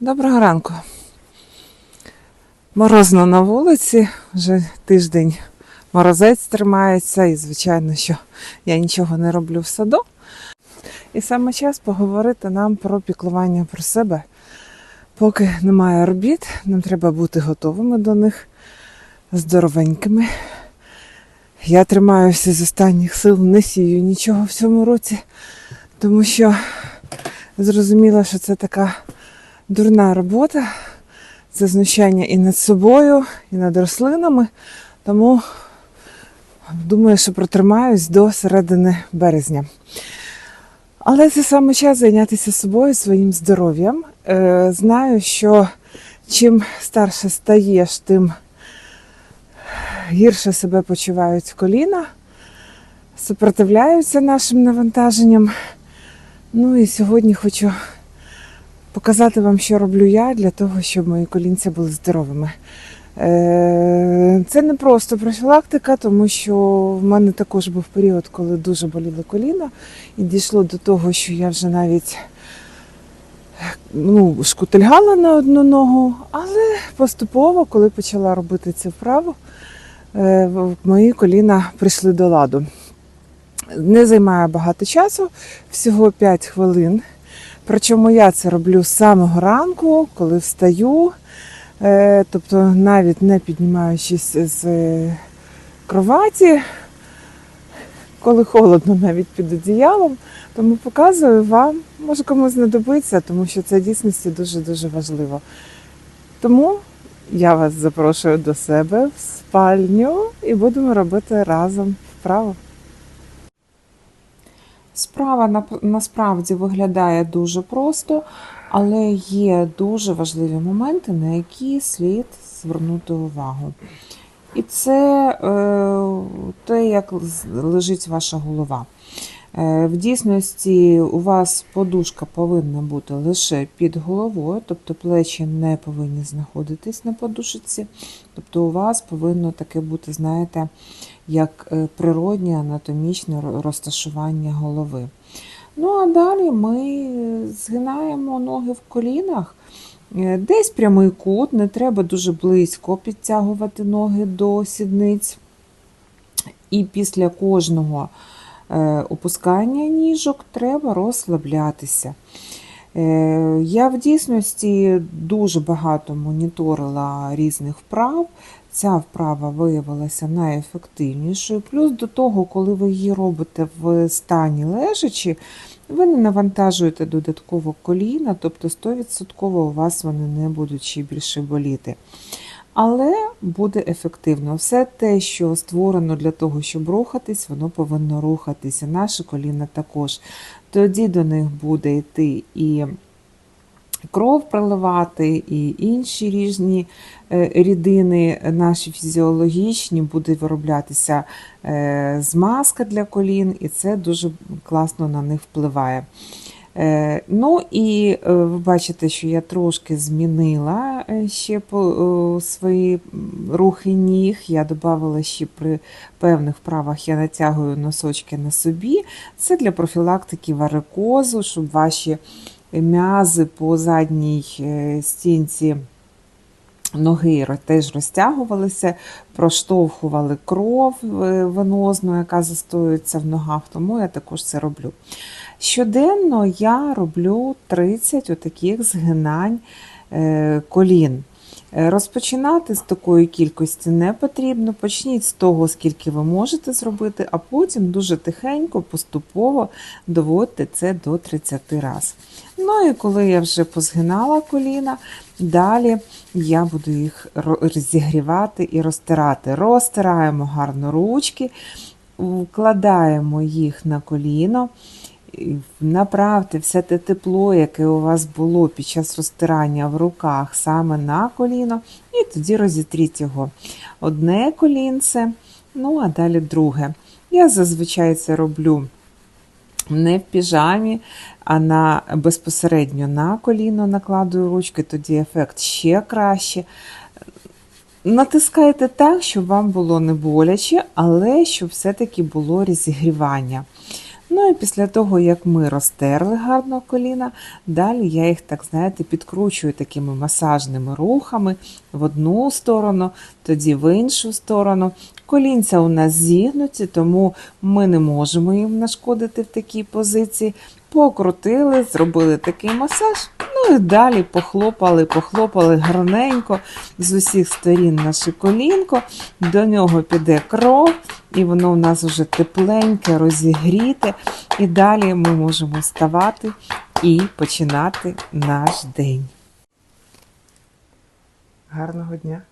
Доброго ранку. Морозно на вулиці, вже тиждень морозець тримається, і, звичайно, що я нічого не роблю в саду. І саме час поговорити нам про піклування про себе. Поки немає робіт, нам треба бути готовими до них, здоровенькими. Я тримаюся з останніх сил, не сію нічого в цьому році, тому що зрозуміла, що це така дурна робота. Це знущання і над собою, і над рослинами. Тому думаю, що протримаюсь до середини березня. Але це саме час зайнятися собою, своїм здоров'ям. Е, знаю, що чим старше стаєш, тим гірше себе почувають коліна, супротивляються нашим навантаженням. Ну і сьогодні хочу показати вам, що роблю я для того, щоб мої колінця були здоровими. Е, Це не просто профілактика, тому що в мене також був період, коли дуже боліли коліна, і дійшло до того, що я вже навіть ну, шкутильгала на одну ногу, але поступово, коли почала робити цю вправу, е, мої коліна прийшли до ладу. Не займає багато часу, всього 5 хвилин. Причому я це роблю з самого ранку, коли встаю, е, тобто навіть не піднімаючись з кроваті, коли холодно навіть під одіялом. Тому показую вам, може комусь знадобиться, тому що це дійсності дуже-дуже важливо. Тому я вас запрошую до себе в спальню і будемо робити разом вправу. Справа насправді виглядає дуже просто, але є дуже важливі моменти, на які слід звернути увагу. І це е, те, як лежить ваша голова. Е, В дійсності у вас подушка повинна бути лише під головою, тобто плечі не повинні знаходитись на подушці. Тобто у вас повинно таке бути, знаєте, як е, природнє анатомічне розташування голови. Ну а далі ми згинаємо ноги в колінах. Е, Десь прямий кут, не треба дуже близько підтягувати ноги до сідниць. І після кожного е, опускання ніжок треба розслаблятися. Е, Я в дійсності дуже багато моніторила різних вправ. Ця вправа виявилася найефективнішою. Плюс до того, коли ви її робите в стані лежачі, ви не навантажуєте додатково коліна, тобто 100% у вас вони не будуть ще більше боліти. Але буде ефективно. Все те, що створено для того, щоб рухатись, воно повинно рухатися. Наші коліна також. Тоді до них буде йти і кров проливати, і інші різні е, рідини, наші фізіологічні, буде вироблятися е, змазка для колін, і це дуже класно на них впливає. Е, Ну і е, ви бачите, що я трошки змінила е, ще свої рухи ніг. Я додавала ще при певних вправах, я натягую носочки на собі. Це для профілактики варикозу, щоб ваші м'язи по задній стінці ноги теж розтягувалися, проштовхували кров венозну, яка застоюється в ногах, тому я також це роблю. Щоденно я роблю 30 отаких згинань е, колін. Е, Розпочинати з такої кількості не потрібно. Почніть з того, скільки ви можете зробити, а потім дуже тихенько, поступово доводьте це до 30 разів. Ну і коли я вже позгинала коліна, далі я буду їх розігрівати і розтирати. Розтираємо гарно ручки, вкладаємо їх на коліно. Направте все те тепло, яке у вас було під час розтирання в руках саме на коліно, і тоді розітріть його. Одне колінце, ну а далі друге. Я зазвичай це роблю не в піжамі, а на, безпосередньо на коліно накладую ручки, тоді ефект ще краще. Натискайте так, щоб вам було не боляче, але щоб все-таки було розігрівання. Ну і після того, як ми розтерли гарно коліна, далі я їх, так знаєте, підкручую такими масажними рухами в одну сторону, тоді в іншу сторону. Колінця у нас зігнуті, тому ми не можемо їм нашкодити в такій позиції. Покрутили, зробили такий масаж, ну і далі похлопали, похлопали гарненько з усіх сторін наше колінко, до нього піде кров, і воно у нас вже тепленьке, розігріте. І далі ми можемо вставати і починати наш день. Гарного дня!